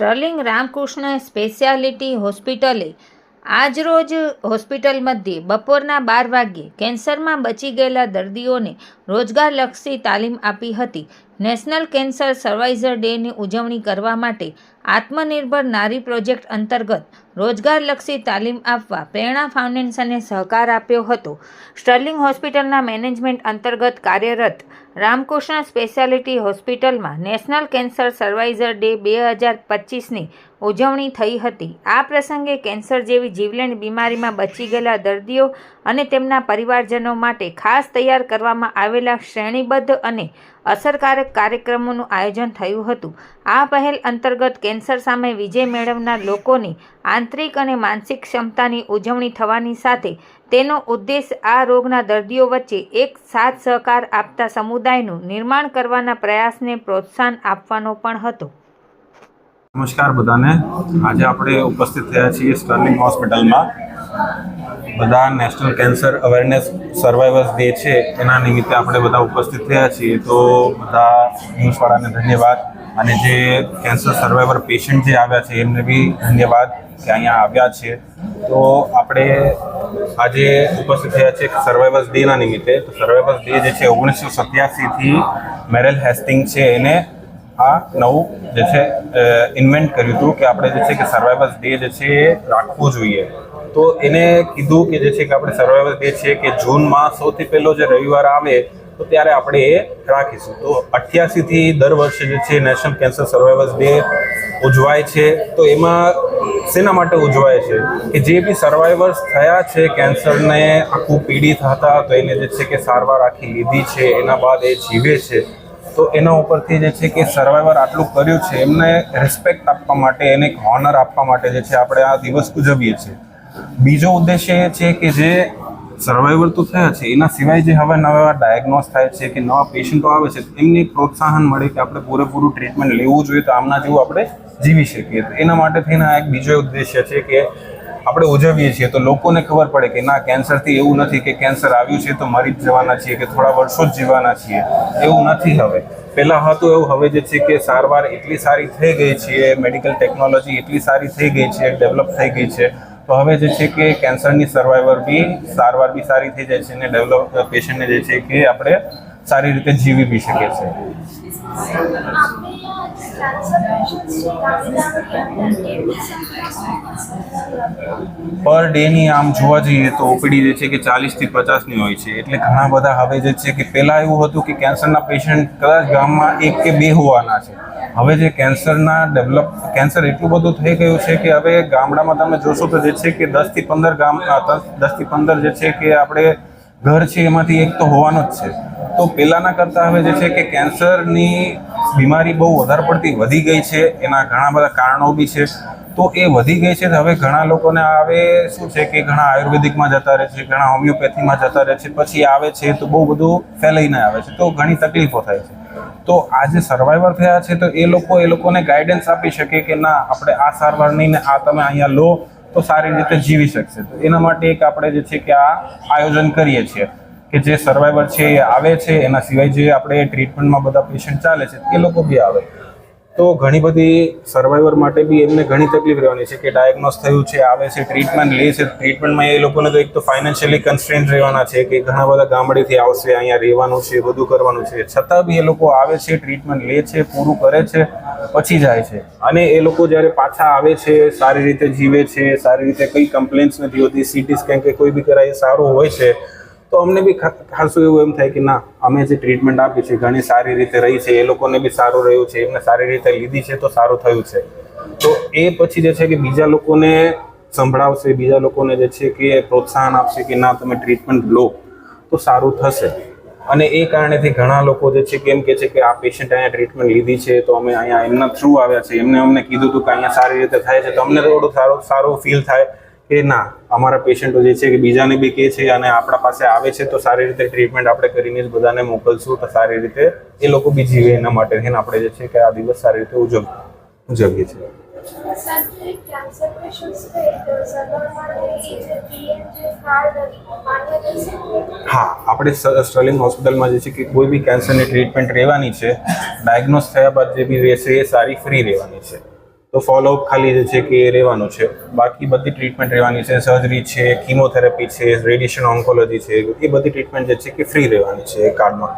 Sterling Ramakrishna speciality હોસ્પિટલે આજરોજ hospital મધ્યે બપોરના બાર વાગ્યે કેન્સરમાં બચી ગયેલા દર્દીઓને રોજગારલક્ષી તાલીમ આપી હતી. નેશનલ કેન્સર સર્વાઇઝર ડેની ઉજવણી કરવા માટે આત્મનિર્ભર નારી પ્રોજેક્ટ અંતર્ગત રોજગારલક્ષી તાલીમ આપવા પ્રેરણા ફાઉન્ડેશને સહકાર આપ્યો હતો. સ્ટર્લિંગ હોસ્પિટલના મેનેજમેન્ટ અંતર્ગત કાર્યરત રામકૃષ્ણ સ્પેશિયાલિટી હોસ્પિટલમાં નેશનલ કેન્સર સર્વાઇઝર ડે બે હજાર પચીસની ઉજવણી થઈ હતી. આ પ્રસંગે કેન્સર જેવી જીવલેણ બીમારીમાં બચી ગયેલા દર્દીઓ અને તેમના પરિવારજનો માટે ખાસ તૈયાર કરવામાં આવેલા શ્રેણીબદ્ધ અને અસરકારક કાર્યક્રમોનું આયોજન થયું હતું. આ પહેલ અંતર્ગત કેન્સર સામે વિજય મેળવનાર લોકોની આંતરિક અને માનસિક ક્ષમતાની ઉજવણી થવાની સાથે તેનો ઉદ્દેશ આ રોગના દર્દીઓ વચ્ચે એક સાથ સહકાર આપતા સમુદાયનું નિર્માણ કરવાના પ્રયાસને પ્રોત્સાહન આપવાનો પણ હતો. નમસ્કાર બધાને. આજે આપણે ઉપસ્થિત થયા છીએ સ્ટર્લિંગ હોસ્પિટલમાં. બધા national cancer awareness survivors day છે, એના નિમિત્તે આપણે બધા ઉપસ્થિત થયા છીએ. તો બધા ન્યૂઝવાળાને ધન્યવાદ. અને જે કેન્સર સર્વાઈવર પેશન્ટ જે આવ્યા છે, એમને બી ધન્યવાદ કે અહીંયા આવ્યા છે. તો આપણે આજે ઉપસ્થિત થયા છે સર્વાઈવર્સ ડેના નિમિત્તે. તો સર્વાઈવર્સ ડે જે છે, ઓગણીસો સત્યાસીથી મેરેલ હેસ્ટિંગ છે એને આ નવું જે છે ઇન્વેન્ટ કર્યું હતું કે આપણે જે છે કે સર્વાઈવર્સ ડે જે છે એ રાખવું જોઈએ. તો એને કીધું કે જે છે કે આપણે સર્વાઈવર્સ ડે છે કે જૂનમાં સૌથી પહેલો જે રવિવાર આવે, તો ત્યારે આપણે એ રાખીશું. તો અઠ્યાસીથી દર વર્ષે જે છે નેશનલ કેન્સર સર્વાઈવર્સ ડે ઉજવાય છે. તો એમાં શેના માટે ઉજવાય છે? કે જે બી સર્વાઈવર્સ થયા છે કેન્સરને આખું પીડિત હતા, તો એને જે છે કે સારવાર આખી લીધી છે, એના બાદ એ જીવે છે. તો એના ઉપરથી જે છે કે સર્વાઈવર આટલું કર્યું છે, એમને રિસ્પેક્ટ આપવા માટે એને એક હોનર આપવા માટે જે છે આપણે આ દિવસ ઉજવીએ છીએ. બીજો ઉદ્દેશ્ય એ છે કે જે સર્વાઈવર તો થયા છે, એના સિવાય જે હવે નવા ડાયગ્નોસ થાય છે કે નવા પેશન્ટો આવે છે, એમને પ્રોત્સાહન મળે કે આપણે પૂરેપૂરું ટ્રીટમેન્ટ લેવું જોઈએ તો આમના જેવું આપણે જીવી શકીએ. તો એના માટે થઈને આ એક બીજો ઉદ્દેશ્ય છે કે આપણે ઉજવીએ છીએ, તો લોકોને ખબર પડે કે ના, કેન્સરથી એવું નથી કે કેન્સર આવ્યું છે તો મરી જ જવાના છીએ કે થોડા વર્ષો જ જીવાના છીએ. એવું નથી હવે. પહેલાં હતું એવું, હવે જે છે કે સારવાર એટલી સારી થઈ ગઈ છે મેડિકલ ટેકનોલોજી એટલી સારી થઈ ગઈ છે ડેવલપ થઈ ગઈ છે. તો હવે જે છે કે કેન્સરની સર્વાઈવર બી, સારવાર બી સારી થઈ જાય છે અને ડેવલપ પેશન્ટને જે છે કે આપણે સારી રીતે જીવી બી શકીએ છીએ. પર ડેની આમ જોવા જઈએ તો ઓપીડી જે છે કે ચાલીસથી પચાસની હોય છે. એટલે ઘણા બધા હવે જે છે કે પહેલાં એવું હતું કે કેન્સરના પેશન્ટ કદાચ ગામમાં એક કે બે હોવાના છે. હવે જે કેન્સરના ડેવલપ, કેન્સર એટલું બધું થઈ ગયું છે કે હવે ગામડામાં તમે જોશો તો જે છે કે દસથી પંદર ગામ દસથી પંદર જે છે કે આપણે ઘર છે એમાંથી એક તો હોવાનો જ છે. તો પહેલાંના કરતાં હવે જે છે કે કેન્સરની બીમારી બહુ વધારે પડતી વધી ગઈ છે, એના ઘણા બધા કારણો બી છે. તો એ વધી ગઈ છે હવે ઘણા લોકોને આવે શું છે કે ઘણા આયુર્વેદિકમાં જતા રહે છે, ઘણા હોમિયોપેથીમાં જતા રહે છે, પછી આવે છે તો બહુ બધું ફેલાઈને આવે છે, તો ઘણી તકલીફો થાય છે. તો આ જે સર્વાઈવર થયા છે, તો એ લોકો, એ લોકોને ગાઈડન્સ આપી શકે કે ના, આપણે આ સારવાર નહીં ને આ તમે અહીંયા લો, તો સારી રીતે જીવી શકશે. તો એના માટે એક આપણે જે છે કે આ આયોજન કરીએ છીએ. કે જે સર્વાઈવર છે એ આવે છે, એના સિવાય જે આપણે ટ્રીટમેન્ટમાં બધા પેશન્ટ ચાલે છે, એ લોકો બી આવે. તો ઘણી બધી સર્વાઈવર માટે બી એમને ઘણી તકલીફ રહેવાની છે કે ડાયગ્નોસ થયું છે, આવે છે ટ્રીટમેન્ટ લે છે. ટ્રીટમેન્ટમાં એ લોકોને તો એક તો ફાઇનાન્શિયલી કન્સ્ટ્રેન્ટ રહેવાના છે કે ઘણા બધા ગામડેથી આવશે, અહીંયા રહેવાનું છે, બધું કરવાનું છે. છતાં બી એ લોકો આવે છે ટ્રીટમેન્ટ લે છે, પૂરું કરે છે, પછી જાય છે. અને એ લોકો જ્યારે પાછા આવે છે, સારી રીતે જીવે છે, સારી રીતે કંઈ કમ્પ્લેન્ટ્સ નથી હોતી સીટી સ્કેન કે કોઈ બી કરાય સારું હોય છે તો અમને બી ખાસું એવું એમ થાય કે ના, અમે જે ટ્રીટમેન્ટ આપી છે, ઘણી સારી રીતે રહી છે, એ લોકોને બી સારું રહ્યું છે, એમને સારી રીતે લીધી છે, તો સારું થયું છે. તો એ પછી જે છે કે બીજા લોકોને સંભળાવશે, બીજા લોકોને જે છે કે પ્રોત્સાહન આપશે કે ના, તમે ટ્રીટમેન્ટ લો, તો સારું થશે. અને એ કારણેથી ઘણા લોકો જે છે કેમ કે છે કે આ પેશન્ટ અહીંયા ટ્રીટમેન્ટ લીધી છે, તો અમે અહીંયા એમના થ્રુ આવ્યા છે. એમને અમને કીધું હતું કે અહીંયા સારી રીતે થાય છે, તો અમને થોડું સારું સારું ફીલ થાય. કે ના અમારા પેશન્ટો જે છે કે બીજાને બી કહે છે અને આપણા પાસે આવે છે તો સારી રીતે ટ્રીટમેન્ટ આપણે કરીને જ બધાને મોકલશું તો સારી રીતે એ લોકો બી જીવે એના માટે થઈને આપણે જે છે કે આ દિવસ સારી રીતે ઉજવ ઉજવીએ છીએ. હા આપણે સ્ટર્લિંગ હોસ્પિટલમાં જે છે કે કોઈ બી કેન્સરની ટ્રીટમેન્ટ રહેવાની છે ડાયગ્નોસ થયા બાદ જે બી રહેશે એ સારી ફ્રી રહેવાની છે. તો ફોલોઅપ ખાલી જે છે કે એ રહેવાનું છે. બાકી બધી ટ્રીટમેન્ટ રહેવાની છે. સર્જરી છે કીમોથેરાપી છે રેડિયેશન ઓન્કોલોજી છે, એ બધી ટ્રીટમેન્ટ જે છે કે ફ્રી રહેવાની છે કાર્ડમાં.